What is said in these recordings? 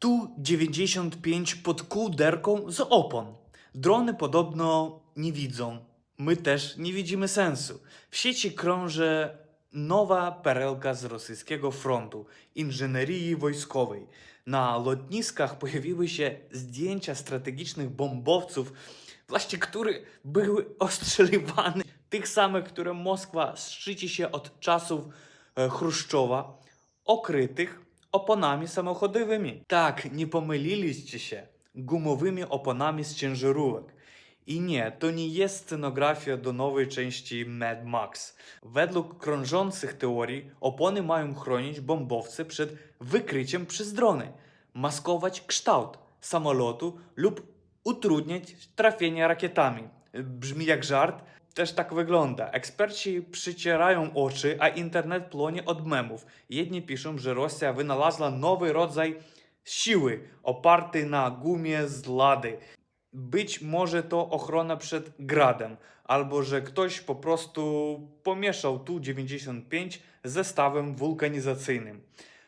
Tu-95 pod kółderką z opon. Drony podobno nie widzą. My też nie widzimy sensu. W sieci krąży nowa perełka z rosyjskiego frontu inżynierii wojskowej. Na lotniskach pojawiły się zdjęcia strategicznych bombowców, właśnie które były ostrzeliwane. Tych samych, które Moskwa szczyci się od czasów e, Chruszczowa, okrytych oponami samochodowymi. Tak, nie pomyliliście się, gumowymi oponami z ciężarówek. I nie, to nie jest scenografia do nowej części Mad Max. Według krążących teorii opony mają chronić bombowce przed wykryciem przez drony, maskować kształt samolotu lub utrudniać trafienie rakietami. Brzmi jak żart, też tak wygląda. Eksperci przycierają oczy, a internet płonie od memów. Jedni piszą, że Rosja wynalazła nowy rodzaj siły oparty na gumie z lady. Być może to ochrona przed gradem, albo że ktoś po prostu pomieszał tu 95 z zestawem wulkanizacyjnym.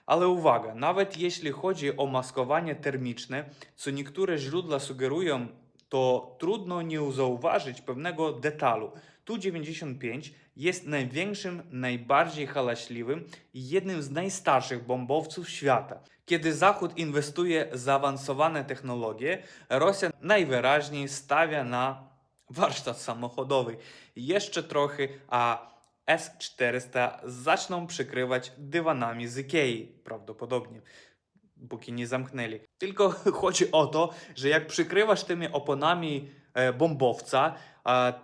Ale uwaga, nawet jeśli chodzi o maskowanie termiczne, co niektóre źródła sugerują, to trudno nie zauważyć pewnego detalu. Tu-95 jest największym, najbardziej hałaśliwym i jednym z najstarszych bombowców świata. Kiedy Zachód inwestuje w zaawansowane technologie, Rosja najwyraźniej stawia na warsztat samochodowy. Jeszcze trochę, a S-400 zaczną przykrywać dywanami z Ikei, prawdopodobnie póki nie zamknęli. Tylko chodzi o to, że jak przykrywasz tymi oponami e, bombowca,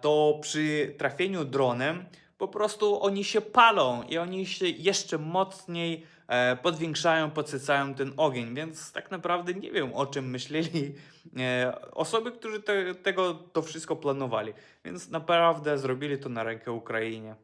to przy trafieniu dronem po prostu oni się palą i oni się jeszcze mocniej e, podwiększają, podsycają ten ogień, więc tak naprawdę nie wiem o czym myśleli e, osoby, którzy te, tego to wszystko planowali, więc naprawdę zrobili to na rękę Ukrainie.